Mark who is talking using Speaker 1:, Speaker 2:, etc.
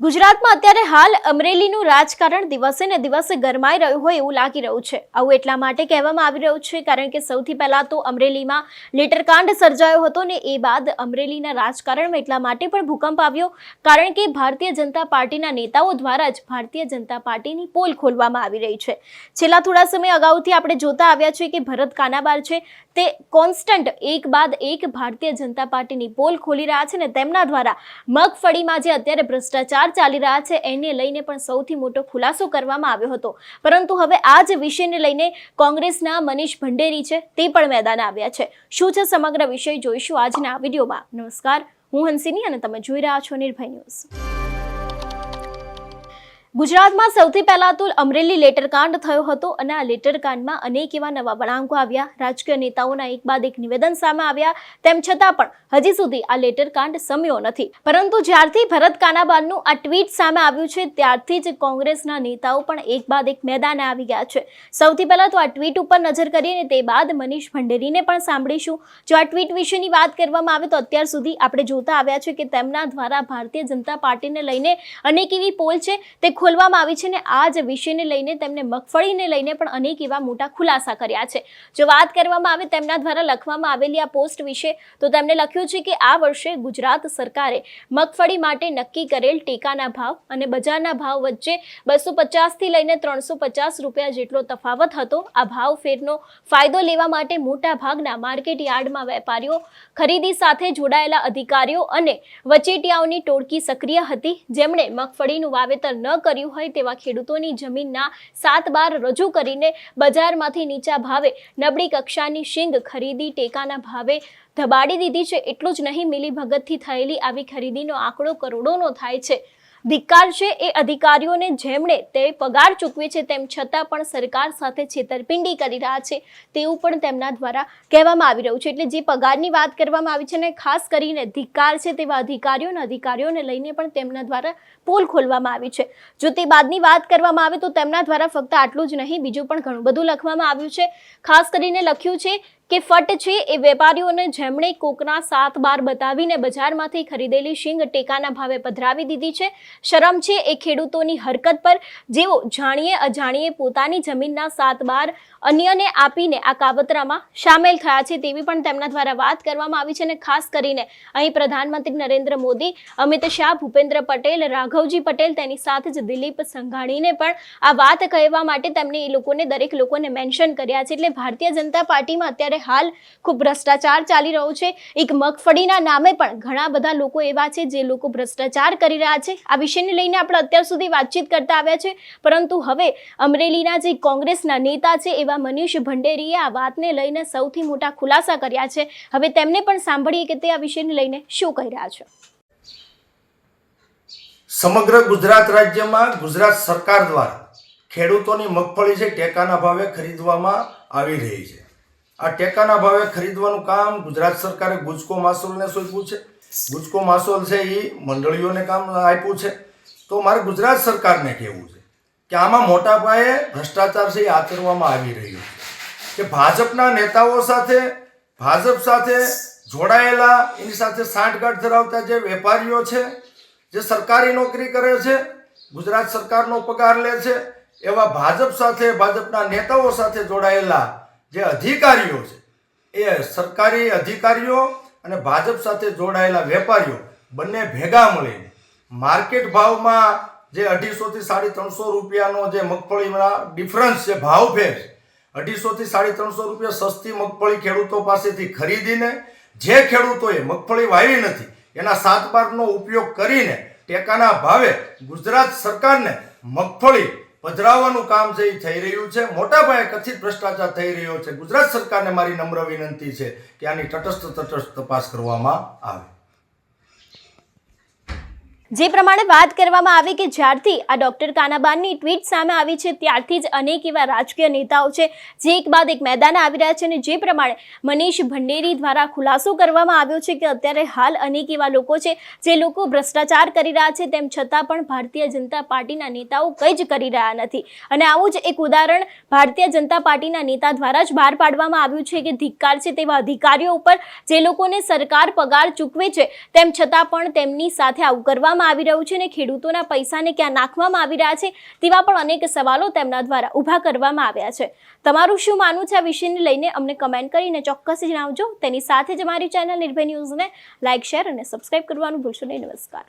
Speaker 1: ગુજરાતમાં અત્યારે હાલ અમરેલીનું રાજકારણ દિવસે ને દિવસે ગરમાઈ રહ્યું હોય એવું લાગી રહ્યું છે. આવું એટલા માટે કહેવામાં આવી રહ્યું છે, કારણ કે સૌથી પહેલાં તો અમરેલીમાં લેટરકાંડ સર્જાયો હતો ને એ બાદ અમરેલીના રાજકારણમાં એટલા માટે પણ ભૂકંપ આવ્યો, કારણ કે ભારતીય જનતા પાર્ટીના નેતાઓ દ્વારા જ ભારતીય જનતા પાર્ટીની પોલ ખોલવામાં આવી રહી છે. છેલ્લા થોડા સમય અગાઉથી આપણે જોતા આવ્યા છીએ કે ભરત કાનાબાર છે તે કોન્સ્ટન્ટ એક બાદ એક ભારતીય જનતા પાર્ટીની પોલ ખોલી રહ્યા છે ને તેમના દ્વારા મગફળીમાં જે અત્યારે ભ્રષ્ટાચાર ચાલી રહ્યા છે, એને લઈને પણ સૌથી મોટો ખુલાસો કરવામાં આવ્યો હતો. પરંતુ હવે આ જ વિષયને લઈને કોંગ્રેસના મનીષ ભંડેરી છે, તે પણ મેદાન આવ્યા છે. શું છે સમગ્ર વિષય જોઈશું આજના વિડીયોમાં. નમસ્કાર, હું હંસિની અને તમે જોઈ રહ્યા છો નિર્ભય ન્યૂઝ. ગુજરાતમાં સૌથી પહેલા તો અમરેલી લેટરકાંડ થયો હતો અને આ લેટરકાંડમાં અનેક એવા નવા વળાંકો આવ્યા. રાજકીય નેતાઓના એક બાદ એક નિવેદન સામે આવ્યા. તેમ છતાં પણ હજી સુધી આ લેટરકાંડ સમ્યો નથી. પરંતુ જ્યારથી ભરત કાનાબારનું આ ટ્વીટ સામે આવ્યું છે, ત્યારથી જ કોંગ્રેસના નેતાઓ પણ એક બાદ એક મેદાને આવી ગયા છે. સૌથી પહેલા તો આ ટ્વીટ ઉપર નજર કરીને તે બાદ મનીષ ભંડેરીને પણ સાંભળીશું. જો આ ટ્વીટ વિશેની વાત કરવામાં આવે તો અત્યાર સુધી આપણે જોતા આવ્યા છે કે તેમના દ્વારા ભારતીય જનતા પાર્ટીને લઈને અનેક એવી પોલ છે. તે ખોલવામાં આવી છે ને આ જ વિષયને લઈને તેમને મગફળીને લઈને પણ અનેક એવા મોટા ખુલાસા કર્યા છે. જો વાત કરવામાં આવે તેમના દ્વારા લખવામાં આવેલી આ પોસ્ટ વિશે, તો તેમણે લખ્યું છે કે આ વર્ષે ગુજરાત સરકારે મગફળી માટે નક્કી કરેલ ટેકાના ભાવ અને બજારના ભાવ વચ્ચે બસો પચાસથી લઈને ત્રણસો પચાસ રૂપિયા જેટલો તફાવત હતો. આ ભાવ ફેરનો ફાયદો લેવા માટે મોટા ભાગના માર્કેટ યાર્ડમાં વેપારીઓ, ખરીદી સાથે જોડાયેલા અધિકારીઓ અને વચેટિયાઓની ટોળકી સક્રિય હતી. જેમણે મગફળીનું વાવેતર ન કર્યું હોય તેવા ખેડૂતોની જમીનના સાત બાર રજૂ કરીને બજારમાંથી નીચા ભાવે નબળી કક્ષાની શીંગ ખરીદી ટેકાના ભાવે ધબાડી દીધી છે. એટલું જ નહીં, મિલીભગતથી થયેલી આવી ખરીદીનો આંકડો કરોડોનો થાય છે. ધિક્કાર છે એ અધિકારીઓને જેમણે તે પગાર ચૂકવે છે, તેમ છતાં પણ સરકાર સાથે છેતરપિંડી કરી રહ્યા છે, તેવું પણ તેમના દ્વારા કહેવામાં આવી રહ્યું છે. એટલે જે પગારની વાત કરવામાં આવી છે ને ખાસ કરીને ધિક્કાર છે તેવા અધિકારીઓને અધિકારીઓને લઈને પણ તેમના દ્વારા પોલ ખોલવામાં આવી છે. જો તે બાદની વાત કરવામાં આવે તો તેમના દ્વારા ફક્ત આટલું જ નહીં, બીજું પણ ઘણું બધું લખવામાં આવ્યું છે. ખાસ કરીને લખ્યું છે કે ફટ છે એ વેપારીઓને જેમણે કોકના સાત બાર બતાવીને બજારમાંથી ખરીદેલી શીંગ ટેકાના ભાવે પધરાવી દીધી છે. શરમ છે એ ખેડૂતોની હરકત પર. જેઓ જાણીએ અજાણીએ પોતાની જમીનના સાત બાર અન્યને આપીને આ કાવતરામાં સામેલ થયા છે તેવી પણ તેમના દ્વારા વાત કરવામાં આવી છે અને ખાસ કરીને અહીં પ્રધાનમંત્રી નરેન્દ્ર મોદી, અમિત શાહ, ભૂપેન્દ્ર પટેલ, રાઘવજી પટેલ તેની સાથે જ દિલીપ સંઘાણીને પણ આ વાત કહેવા માટે તેમણે એ લોકોને દરેક લોકોને મેન્શન કર્યા છે. એટલે ભારતીય જનતા પાર્ટીમાં અત્યારે હાલ ખૂબ ભ્રષ્ટાચાર ચાલી રહ્યો છે. એક મગફળીના નામે પણ ઘણા બધા લોકો એવા છે જે લોકો ભ્રષ્ટાચાર કરી રહ્યા છે. આ વિષયને લઈને આપણે અત્યાર સુધી વાતચીત કરતા આવ્યા છે. પરંતુ હવે અમરેલીના જે કોંગ્રેસના નેતા છે એવા મનીષ ભંડેરીએ આ વાતને લઈને સૌથી મોટા ખુલાસા કર્યા છે. હવે તેમને પણ સાંભળીએ કે તે આ વિષયને લઈને શું કહી રહ્યા છે.
Speaker 2: સમગ્ર ગુજરાત રાજ્યમાં ગુજરાત સરકાર દ્વારા ખેડૂતોની મગફળી છે ટેકાના ભાવે ખરીદવામાં આવી રહી છે. આ ટેકાના ભાવે ખરીદવાનું કામ ગુજરાત સરકારે ગુજકો માસોલને સોંપ્યું છે. ગુજકો માસોલ છે એ મંડળીઓને કામ આપ્યું છે. તો મારે ગુજરાત સરકારને કહેવું છે કે આમાં મોટા પાયે ભ્રષ્ટાચાર છે એ આચરવામાં આવી રહ્યો છે. કે ભાજપના નેતાઓ સાથે, ભાજપ સાથે જોડાયેલા, એની સાથે સાંઠગાંઠ ધરાવતા જે વેપારીઓ છે, જે સરકારી નોકરી કરે છે, ગુજરાત સરકારનો પગાર લે છે, એવા ભાજપ સાથે, ભાજપના નેતાઓ સાથે જોડાયેલા જે અધિકારીઓ છે, એ સરકારી અધિકારીઓ અને ભાજપ સાથે જોડાયેલા વેપારીઓ બંને ભેગા મળીને માર્કેટ ભાવમાં જે અઢીસોથી સાડી ત્રણસો રૂપિયાનો જે મગફળીમાં ડિફરન્સ છે, ભાવ ફેર અઢીસોથી સાડી ત્રણસો રૂપિયા સસ્તી મગફળી ખેડૂતો પાસેથી ખરીદીને જે ખેડૂતોએ મગફળી વાવી નથી, એના સાત બારનો ઉપયોગ કરીને ટેકાના ભાવે ગુજરાત સરકારને મગફળી પધરાવવાનું કામ છે એ થઈ રહ્યું છે મોટા પાયે કથિત ભ્રષ્ટાચાર થઈ રહ્યો છે. ગુજરાત સરકારને મારી નમ્ર વિનંતી છે કે આની તટસ્થ તટસ્થ તપાસ કરવામાં આવે.
Speaker 1: જે પ્રમાણે વાત કરવામાં આવી કે જ્યારથી આ ડોક્ટર કાનાબાનની ટ્વીટ સામે આવી છે, ત્યારથી જ અનેક એવા રાજકીય નેતાઓ છે, જે એક બાદ એક મેદાને આવી રહ્યા છે અને જે પ્રમાણે મનીષ ભંડેરી દ્વારા ખુલાસો કરવામાં આવ્યો છે કે અત્યારે હાલ અનેક એવા લોકો છે, જે લોકો ભ્રષ્ટાચાર કરી રહ્યા છે, તેમ છતાં પણ ભારતીય જનતા પાર્ટીના નેતાઓ કંઈ જ કરી રહ્યા નથી. અને આવું જ એક ઉદાહરણ ભારતીય જનતા પાર્ટીના નેતા દ્વારા જ બહાર પાડવામાં આવ્યું છે કે ધિક્કાર છે તેવા અધિકારીઓ ઉપર જે લોકોને સરકાર પગાર ચૂકવે છે, તેમ છતાં પણ તેમની સાથે આવું કરવામાં કરવામાં આવી રહ્યું છે અને ખેડૂતોના પૈસાને ક્યાં નાખવામાં આવી રહ્યા છે તેવા પણ અનેક સવાલો તેમના દ્વારા ઊભા કરવામાં આવ્યા છે. તમારું શું માનવું છે આ વિષયને લઈને? અમને કમેન્ટ કરીને ચોક્કસ જણાવજો. તેની સાથે જ અમારી ચેનલ નિર્ભય ન્યૂઝને લાઇક શેર અને સબસ્ક્રાઇબ કરવાનું ભૂલશો નહીં. નમસ્કાર.